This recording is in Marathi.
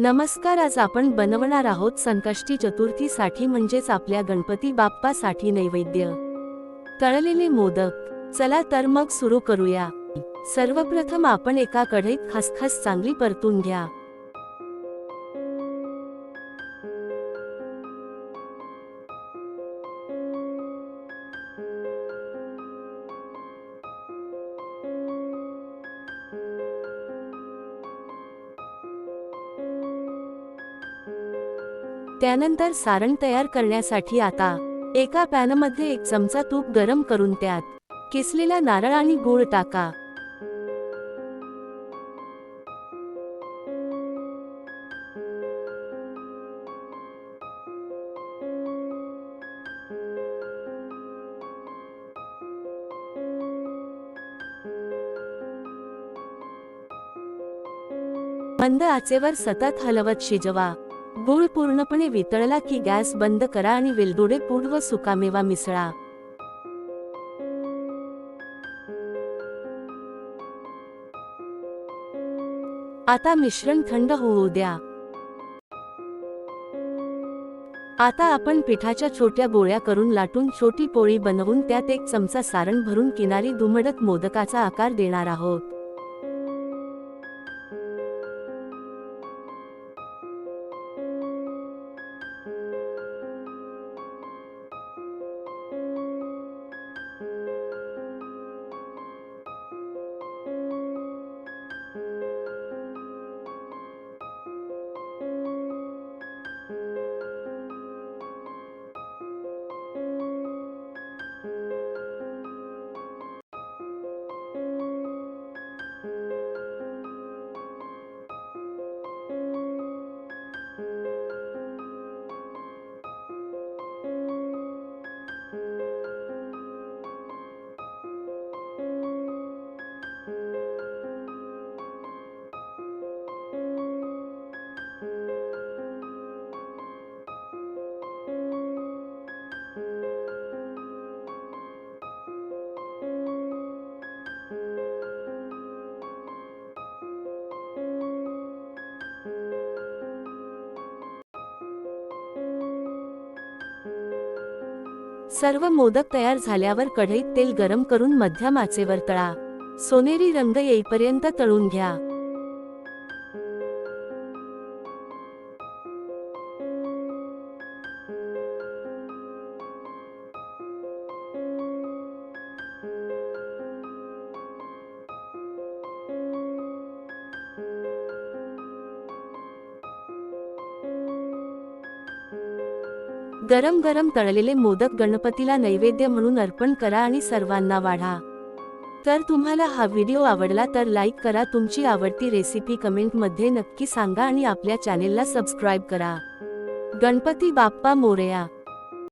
नमस्कार आज आपण बनवणार आहोत संकष्टी चतुर्थीसाठी म्हणजेच आपल्या गणपती बाप्पासाठी नैवेद्य. तळलेले मोदक. चला तर मग सुरू करूया. सर्वप्रथम आपण एका कढईत खसखस चांगली परतून घ्या. त्यानंतर सारण तयार करण्यासाठी आता एका पॅनमध्ये एक चमचा तूप गरम करून त्यात किसलेला नारळ आणि गूळ टाका. मंद आचेवर सतत हलवत शिजवा. गूळ पूर्णपणे वितळला की गॅस बंद करा आणि वेलदुडे पूड व सुकामेवा मिसळा. आता मिश्रण थंड होऊ द्या. आता आपण पिठाच्या छोट्या गोळ्या करून लाटून छोटी पोळी बनवून त्यात एक चमचा सारण भरून किनारी दुमडत मोदकाचा आकार देणार आहोत. सर्व मोदक तयार झाल्यावर कढईत तेल गरम करून मध्यम आचेवर तळा. सोनेरी रंग येईपर्यंत तळून घ्या. गरम गरम तळलेले मोदक गणपतीला नैवेद्य म्हणून अर्पण करा आणि सर्वांना वाढा. तर तुम्हाला हा व्हिडिओ आवडला तर लाईक करा तुमची आवडती रेसिपी कमेंटमध्ये नक्की सांगा आणि आपल्या चॅनेलला सबस्क्राईब करा. गणपती बाप्पा मोरया